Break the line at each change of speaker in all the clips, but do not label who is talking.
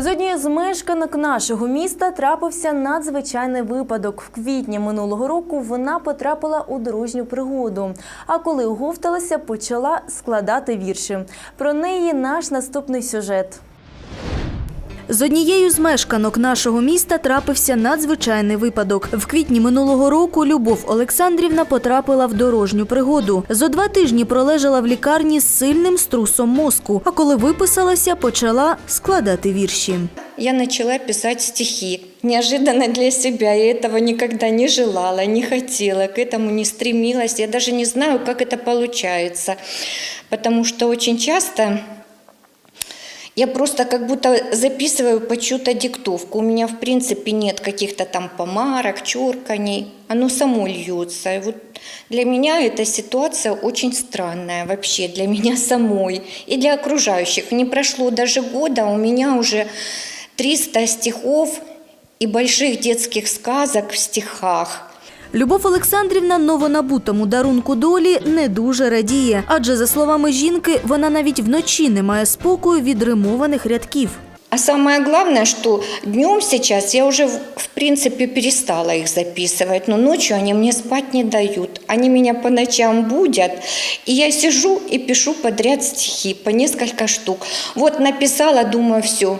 З однією з мешканок нашого міста трапився надзвичайний випадок. В квітні минулого року вона потрапила у дорожню пригоду. А коли оговталася, почала складати вірші. Про неї наш наступний сюжет. З однією з мешканок нашого міста трапився надзвичайний випадок. В квітні минулого року Любов Олександрівна потрапила в дорожню пригоду. Зо два тижні пролежала в лікарні з сильним струсом мозку. А коли виписалася, почала складати вірші.
я начала писать стихи. Неожиданно для себя. Я этого никогда не желала, не хотела, к этому не стремилась. Я даже не знаю, как это получается. Потому что очень часто я просто как будто записываю по чью-то диктовку. У меня, в принципе, нет каких-то там помарок, чурканий. Оно само льется. И вот для меня эта ситуация очень странная вообще, для меня самой и для окружающих. Не прошло даже года, у меня уже 300 стихов и больших детских сказок в стихах.
Любов Олександрівна новонабутому дарунку долі не дуже радіє, адже за словами жінки, вона навіть вночі не має спокою від римованих рядків.
А самое главное, что днем сейчас я уже, в принципе, перестала их записывать, но ночью они мне спать не дают. Они меня по ночам будят, и я сижу и пишу подряд стихи, по несколько штук. Вот написала, думаю, все,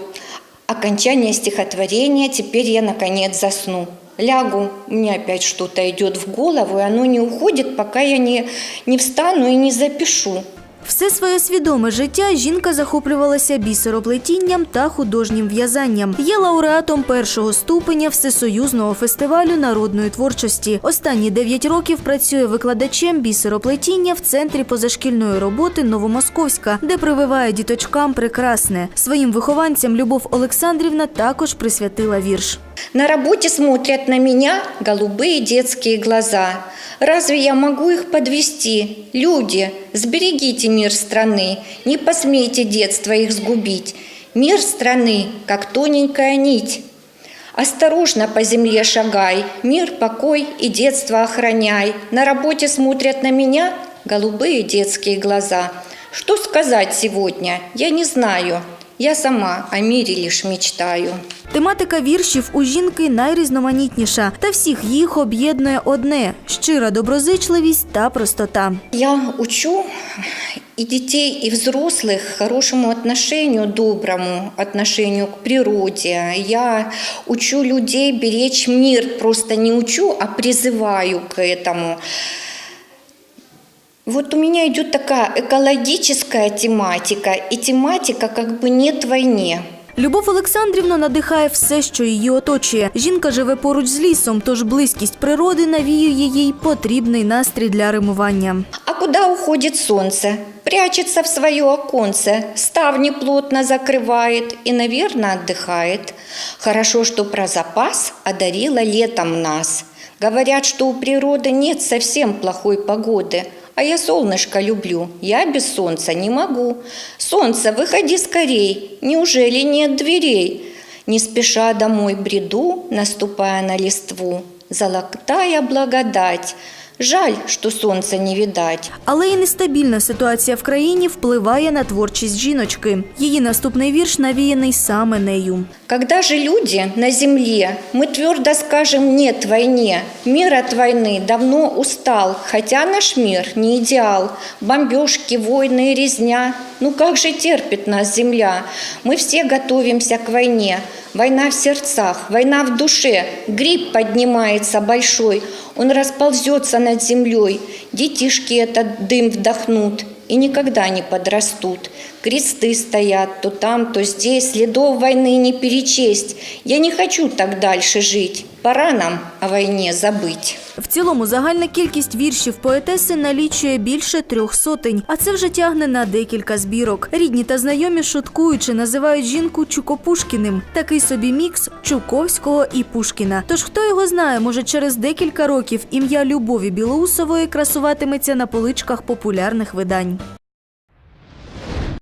окончание стихотворения, теперь я, наконец, засну. Лягу, мне опять что-то идет в голову, и оно не уходит, пока я не, не встану и не запишу.
Все своє свідоме життя жінка захоплювалася бісероплетінням та художнім в'язанням. Є лауреатом першого ступеня Всесоюзного фестивалю народної творчості. Останні дев'ять років працює викладачем бісероплетіння в центрі позашкільної роботи Новомосковська, де прививає діточкам прекрасне. Своїм вихованцям Любов Олександрівна також присвятила вірш.
На работе смотрят на меня голубые детские глаза. Разве я могу их подвести? Люди, сберегите мир страны, не посмейте детство их сгубить. Мир страны, как тоненькая нить. Осторожно по земле шагай, мир, покой и детство охраняй. На работе смотрят на меня голубые детские глаза. Что сказать сегодня, я не знаю. Я сама о мире лишь мечтаю.
Тематика віршів у жінки найрізноманітніша, та всіх їх об'єднує одне щира доброзичливість та простота.
Я учу и детей, и взрослых хорошему отношению, доброму отношению к природе. Я учу людей беречь мир, просто не учу, а призываю к этому. Вот у меня идет такая экологическая тематика и тематика как бы нет войне.
Любов Олександрівну надихає все, що її оточує. Жінка живе поруч з лісом, тож близькість природи навіює їй потрібний настрій для римування.
А куда уходит солнце? Прячется в свое оконце, ставни плотно закрывает и, наверное, отдыхает. Хорошо, что про запас одарила летом нас. Говорят, что у природы нет совсем плохой погоды. А я солнышко люблю, я без солнца не могу. Солнце, выходи скорей, неужели нет дверей? Не спеша домой бреду, наступая на листву. Золотая благодать, жаль, что солнца не видать.
Але і нестабільна ситуація в країні впливає на творчість жіночки. Її наступний вірш навіяний саме нею.
Когда же люди на земле, мы твердо скажем «нет войне». Мир от войны давно устал, хотя наш мир не идеал. Бомбежки, войны и резня. Ну как же терпит нас земля? Мы все готовимся к войне. Война в сердцах, война в душе. Гриб поднимается большой, он расползется над землей. Детишки этот дым вдохнут и никогда не подрастут. Кресты стоят то там, то здесь, следов войны не перечесть. Я не хочу так дальше жить. Пора нам о войне забыть.
В цілому загальна кількість віршів поетеси налічує більше трьох сотень, а це вже тягне на декілька збірок. Рідні та знайомі шуткуючи називають жінку Чукопушкіним. Такий собі мікс Чуковського і Пушкіна. Тож хто його знає, може через декілька років ім'я Любові Білоусової красуватиметься на поличках популярних видань.